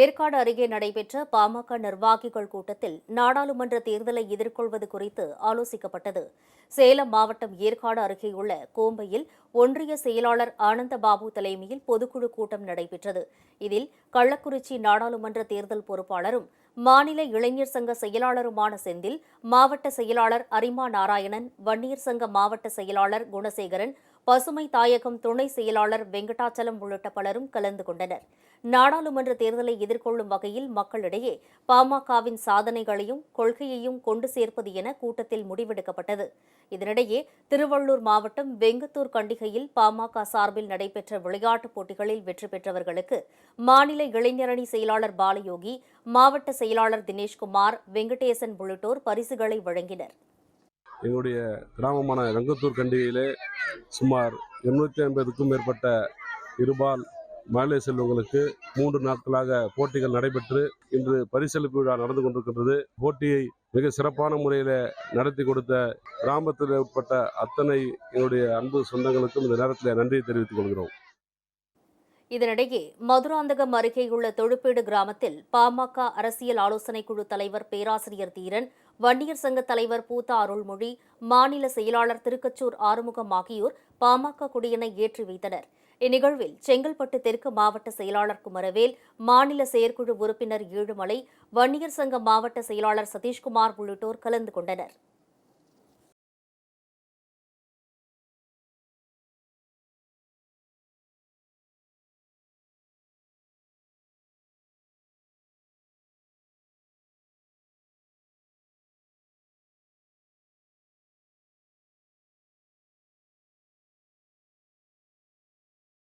ஏற்காடு அருகே நடைபெற்ற பாமக நிர்வாகிகள் கூட்டத்தில் நாடாளுமன்ற தேர்தலை எதிர்கொள்வது குறித்து ஆலோசிக்கப்பட்டது. சேலம் மாவட்டம் ஏற்காடு அருகேயுள்ள கோம்பையில் ஒன்றிய செயலாளர் ஆனந்தபாபு தலைமையில் பொதுக்குழு கூட்டம் நடைபெற்றது. இதில் கள்ளக்குறிச்சி நாடாளுமன்ற தேர்தல் பொறுப்பாளரும் மாநில இளைஞர் சங்க செயலாளருமான செந்தில் மாவட்ட செயலாளர் அரிமா நாராயணன் வன்னியர் சங்க மாவட்ட செயலாளர் குணசேகரன் பசுமை தாயகம் துணை செயலாளர் வெங்கடாச்சலம் உள்ளிட்ட பலரும் கலந்து கொண்டனர். நாடாளுமன்ற தேர்தலை எதிர்கொள்ளும் வகையில் மக்களிடையே பாமகவின் சாதனைகளையும் கொள்கையையும் கொண்டு சேர்ப்பது என கூட்டத்தில் முடிவெடுக்கப்பட்டது. இதனிடையே திருவள்ளூர் மாவட்டம் வெங்கத்தூர் கண்டிகையில் பாமக சார்பில் நடைபெற்ற விளையாட்டுப் போட்டிகளில் வெற்றி பெற்றவர்களுக்கு மாநில இளைஞரணி செயலாளர் பாலயோகி மாவட்ட செயலாளர் தினேஷ்குமார் வெங்கடேசன் உள்ளிட்டோர் பரிசுகளை வழங்கினர். எங்களுடைய கிராமமான ரங்கத்தூர் கண்டிகையிலே சுமார் எண்ணூற்றி ஐம்பதுக்கும் மேற்பட்ட இருபால் மகளிர் செல்வங்களுக்கு மூன்று நாட்களாக போட்டிகள் நடைபெற்று இன்று பரிசளிப்பு விழா நடந்து கொண்டிருக்கின்றது. போட்டியை மிக சிறப்பான முறையில் நடத்தி கொடுத்த கிராமத்தில் உட்பட்ட அத்தனை என்னுடைய அன்பு சொந்தங்களுக்கும் இந்த நேரத்தில் நன்றியை தெரிவித்துக் கொள்கிறோம். இதனிடையே மதுராந்தகம் அருகேயுள்ள தொழுப்பேடு கிராமத்தில் பாமக அரசியல் ஆலோசனைக் குழு தலைவர் பேராசிரியர் தீரன் வன்னியர் சங்க தலைவர் பூத்தா அருள்மொழி மாநில செயலாளர் திருக்கச்சூர் ஆறுமுகம் ஆகியோர் பாமக கொடியினை ஏற்றி வைத்தனர். இந்நிகழ்வில் செங்கல்பட்டு தெற்கு மாவட்ட செயலாளர் குமரவேல் மாநில செயற்குழு உறுப்பினர் ஏழுமலை வன்னியர் சங்க மாவட்ட செயலாளர் சதீஷ்குமார் உள்ளிட்டோர் கலந்து கொண்டனர்.